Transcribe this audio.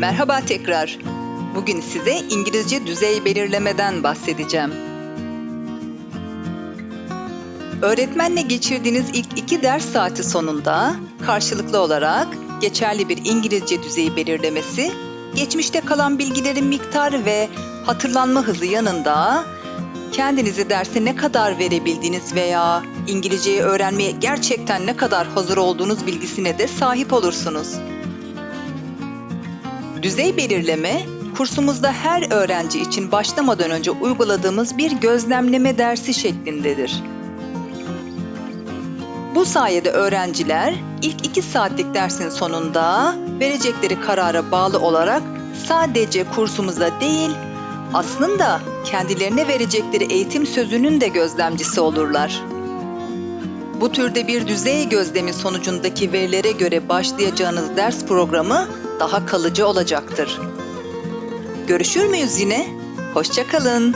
Merhaba tekrar. Bugün size İngilizce düzey belirlemeden bahsedeceğim. Öğretmenle geçirdiğiniz ilk iki ders saati sonunda karşılıklı olarak geçerli bir İngilizce düzeyi belirlemesi, geçmişte kalan bilgilerin miktarı ve hatırlanma hızı yanında kendinizi derse ne kadar verebildiğiniz veya İngilizceyi öğrenmeye gerçekten ne kadar hazır olduğunuz bilgisine de sahip olursunuz. Düzey belirleme, kursumuzda her öğrenci için başlamadan önce uyguladığımız bir gözlemleme dersi şeklindedir. Bu sayede öğrenciler ilk iki saatlik dersin sonunda verecekleri karara bağlı olarak sadece kursumuzda değil, aslında kendilerine verecekleri eğitim sözünün de gözlemcisi olurlar. Bu türde bir düzey gözlemi sonucundaki verilere göre başlayacağınız ders programı daha kalıcı olacaktır. Görüşür müyüz yine? Hoşçakalın.